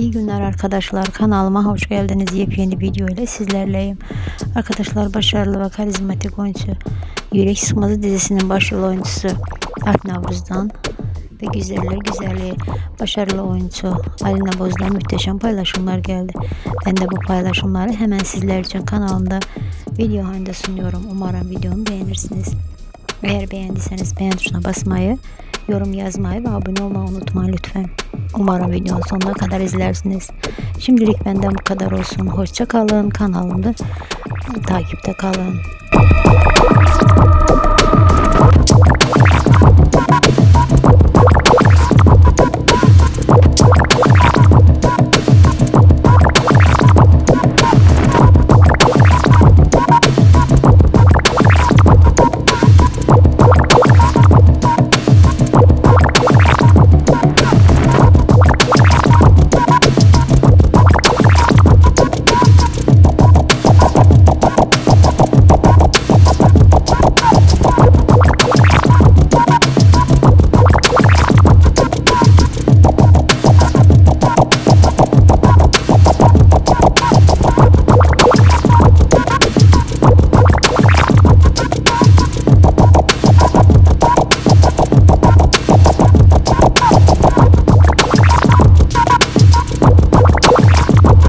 İyi günler arkadaşlar. Kanalıma hoş geldiniz. Yepyeni video ile sizlerleyim. Arkadaşlar başarılı ve karizmatik oyuncu Yürek Sıkmazı dizisinin başrol oyuncusu Alp Navruz'dan ve güzeller güzeli başarılı oyuncu Alina Boz'dan muhteşem paylaşımlar geldi. Ben de bu paylaşımları hemen sizler için kanalımda video halinde sunuyorum. Umarım videomu beğenirsiniz. Eğer beğendiyseniz beğen tuşuna basmayı, yorum yazmayı ve abone olmayı unutmayın lütfen. Umarım videonun sonuna kadar izlersiniz. Şimdilik benden bu kadar olsun. Hoşça kalın. Kanalımda takipte kalın.